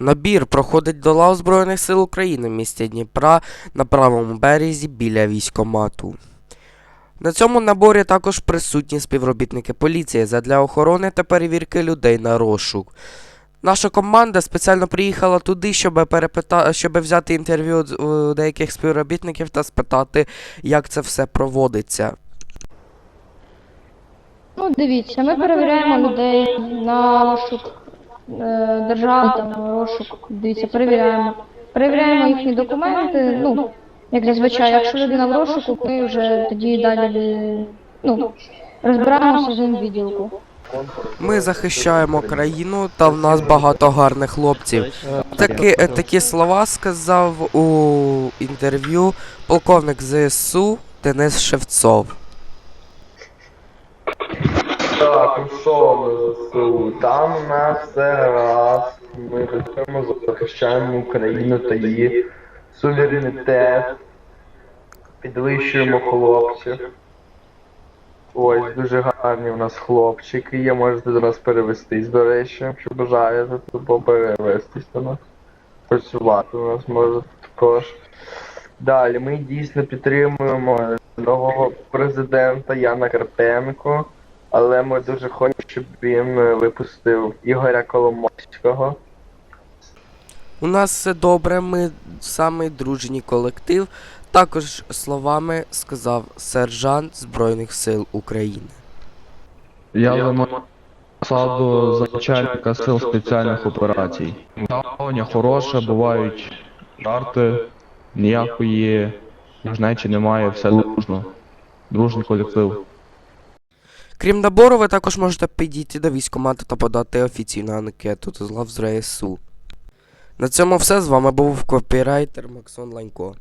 Набір проходить до лав Збройних сил України в місті Дніпра на правому березі біля військомату. На цьому наборі також присутні співробітники поліції задля охорони та перевірки людей на розшук. Наша команда спеціально приїхала туди, щоб, перепита... щоб взяти інтерв'ю у деяких співробітників та спитати, як це все проводиться. Ну, дивіться, ми перевіряємо людей на розшук е, держави, там розшук. Дивіться, перевіряємо. Перевіряємо їхні документи. Ну, як зазвичай, якщо людина в розшуку, ми вже тоді далі ну, розбираємося з ним в відділку. Ми захищаємо країну, та в нас багато гарних хлопців. Такі, е, такі слова сказав у інтерв'ю полковник ЗСУ Денис Шевцов. Так, ну що ЗСУ? Там у нас все гаразд. Ми працюємо, захищаємо Україну та її суверенітет. Підвищуємо хлопців. Ось дуже гарні у нас хлопчики є, можете до нас перевестись, до речі, якщо бажаєте, то перевестись до нас. Працювати у нас можете також. Далі ми дійсно підтримуємо нового президента Яна Карпенко. Але ми дуже хочемо, щоб він е, випустив Ігоря Коломойського. У нас все добре, ми самий дружній колектив. Також словами сказав сержант Збройних сил України. Я займаю посаду начальника сил спеціальних операцій. Ставлення хороше, бувають жарти, ніякої жнечі немає, все дружно. Дружний колектив. Крім набору, ви також можете підійти до військкомату та подати офіційну анкету з РСУ. На цьому все. З вами був копірайтер Максон Ланько.